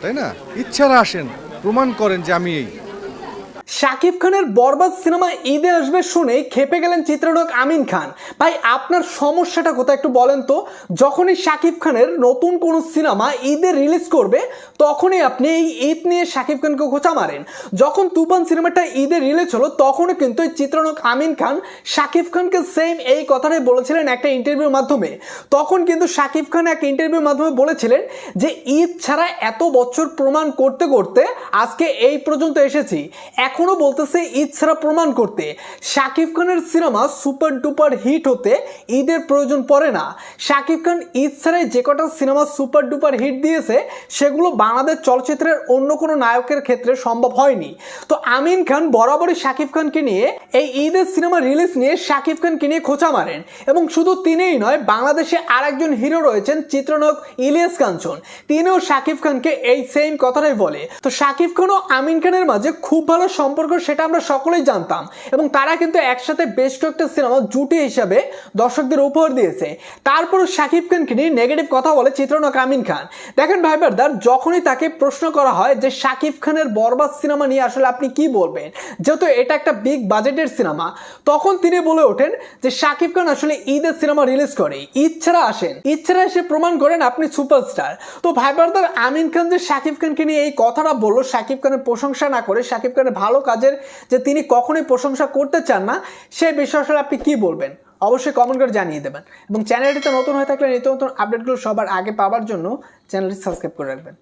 তাই না? ইচ্ছারা আসেন প্রমাণ করেন যে আমি এই। শাকিব খানের বরবাদ সিনেমা ঈদে আসবে শুনে খেপে গেলেন চিত্রনায়ক আমিন খান। ভাই, আপনার সমস্যাটা কোথায় একটু বলেন তো? যখনই শাকিব খানের নতুন কোনো সিনেমা ঈদে রিলিজ করবে, তখনই আপনি এই ঈদ নিয়ে শাকিব খানকে খোঁচা মারেন। যখন তুফান সিনেমাটা ঈদে রিলিজ হলো তখনও কিন্তু এই চিত্রনায়ক আমিন খান শাকিব খানকে সেম এই কথাটাই বলেছিলেন একটা ইন্টারভিউর মাধ্যমে। তখন কিন্তু শাকিব খান এক ইন্টারভিউর মাধ্যমে বলেছিলেন যে, ঈদ ছাড়া এত বছর প্রমাণ করতে করতে আজকে এই পর্যন্ত এসেছি। এখনও বলতেছে ছাড়া প্রমাণ করতে। শাকিব খানের সিনেমা সুপার ডুপার হিট হতে ঈদের প্রয়োজন পড়ে না। শাকিব খান ছাড়াই যে কটা সিনেমা সুপার ডুপার হিট দিয়েছে, সেগুলো বাংলাদেশ চলচ্চিত্রের অন্য কোনো নায়কের ক্ষেত্রে সম্ভব হয়নি। তো আমিন খান বরাবরই শাকিব খানকে নিয়ে এই ঈদের সিনেমা রিলিজ নিয়ে শাকিব খানকে নিয়ে খোঁচা মারেন। এবং শুধু তিনিই নয়, বাংলাদেশে আর একজন হিরো রয়েছেন চিত্রনায়ক ইলিয়াস কাঞ্চন। তিনিও শাকিব খানকে এই সেম কথাটাই বলে। তো শাকিব খান ও আমিন খানের মাঝে খুব ভালো সম্পর্ক সেটা আমরা সকলেই জানতাম। এবং তারা কিন্তু একসাথে বেশ কয়েকটা সিনেমা জুটি হিসাবে দর্শকদের উপহার দিয়েছে। তারপরও শাকিব খানকে নিয়ে নেগেটিভ কথা বলে চিত্রনায়ক আমিন খান। দেখেন ভাই ব্রাদার, যখনই তাকে প্রশ্ন করা হয় যে শাকিব খানের বরবাদ সিনেমা নিয়ে আসলে আপনি কি বলবেন? যেহেতু এটা একটা বিগ বাজেটের সিনেমা, তখন তিনি বলে ওঠেন যে শাকিব খান আসলে ঈদের সিনেমা রিলিজ করে। ঈদ ছাড়া আসেন। ঈদ ছাড়া এসে প্রমাণ করেন আপনি সুপারস্টার তো ভাই ব্রাদার, আমিন খান যে শাকিব খানকে নিয়ে এই কথাটা বলল, শাকিব খানের প্রশংসা না করে, শাকিব খানের ভালো কাজের যে তিনি কখনোই প্রশংসা করতে চান না, সে বিষয় আসলে আপনি কি বলবেন? অবশ্যই কমেন্ট করে জানিয়ে দেবেন। এবং চ্যানেলটিতে নতুন হয়ে থাকলে নিত্য নতুন আপডেটগুলো সবার আগে পাওয়ার জন্য চ্যানেলটি সাবস্ক্রাইব করে রাখবেন।